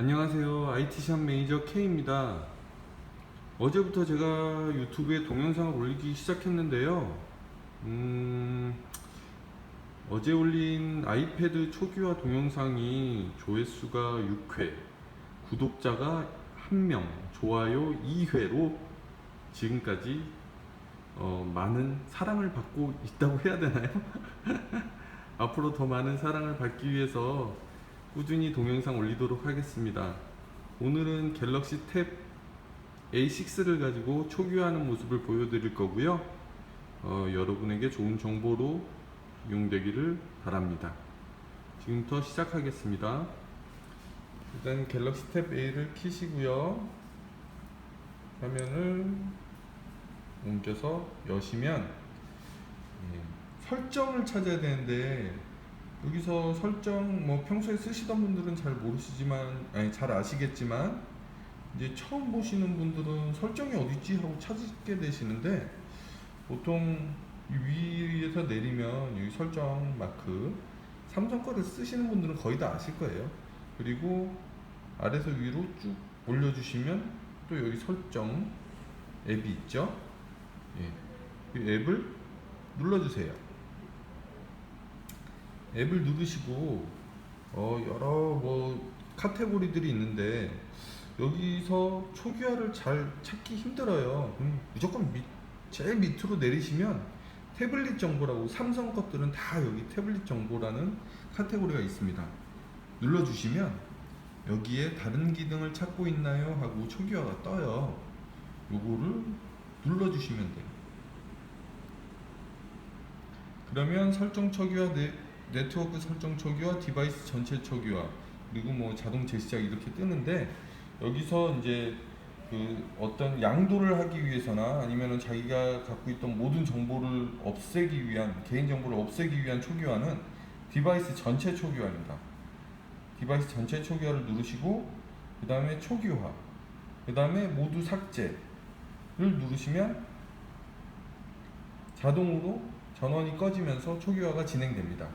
안녕하세요. IT샵 매니저 K입니다. 어제부터 제가 유튜브에 동영상을 올리기 시작했는데요. 음, 어제 올린 아이패드 초기화 동영상이 조회수가 6회, 구독자가 1명, 좋아요 2회로 지금까지 어, 많은 사랑을 받고 있다고 해야 되나요? 앞으로 더 많은 사랑을 받기 위해서 꾸준히 동영상 올리도록 하겠습니다. 오늘은 갤럭시 탭 A6를 가지고 초기화하는 모습을 보여드릴 거고요. 어, 여러분에게 좋은 정보로 이용되기를 바랍니다. 지금부터 시작하겠습니다. 일단 갤럭시 탭 A를 키시고요. 화면을 옮겨서 여시면 예, 설정을 찾아야 되는데 여기서 설정 뭐 평소에 쓰시던 분들은 잘 모르시지만 아니 잘 아시겠지만 이제 처음 보시는 분들은 설정이 어디 있지 하고 찾게 되시는데 보통 이 위에서 내리면 여기 설정 마크 삼성 거를 쓰시는 분들은 거의 다 아실 거예요. 그리고 아래서 위로 쭉 올려주시면 또 여기 설정 앱이 있죠. 예. 이 앱을 눌러주세요. 앱을 누르시고 어, 여러 뭐 카테고리들이 있는데 여기서 초기화를 잘 찾기 힘들어요. 그럼 무조건 밑, 제일 밑으로 내리시면 태블릿 정보라고 삼성 것들은 다 여기 태블릿 정보라는 카테고리가 있습니다. 눌러주시면 여기에 다른 기능을 찾고 있나요? 하고 초기화가 떠요. 요거를 눌러주시면 돼요. 그러면 설정 초기화, 네, 네트워크 설정 초기화, 디바이스 전체 초기화, 그리고 뭐 자동 재시작 이렇게 뜨는데 여기서 이제 그 어떤 양도를 하기 위해서나 아니면은 자기가 갖고 있던 모든 정보를 없애기 위한 개인 정보를 없애기 위한 초기화는 디바이스 전체 초기화입니다. 디바이스 전체 초기화를 누르시고 그 다음에 초기화, 그 다음에 모두 삭제를 누르시면 자동으로 전원이 꺼지면서 초기화가 진행됩니다.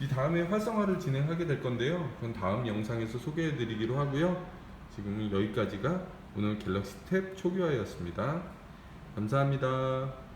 이 다음에 활성화를 진행하게 될 건데요. 그건 다음 영상에서 소개해 드리기로 하고요. 지금 여기까지가 오늘 갤럭시 탭 초기화였습니다. 감사합니다.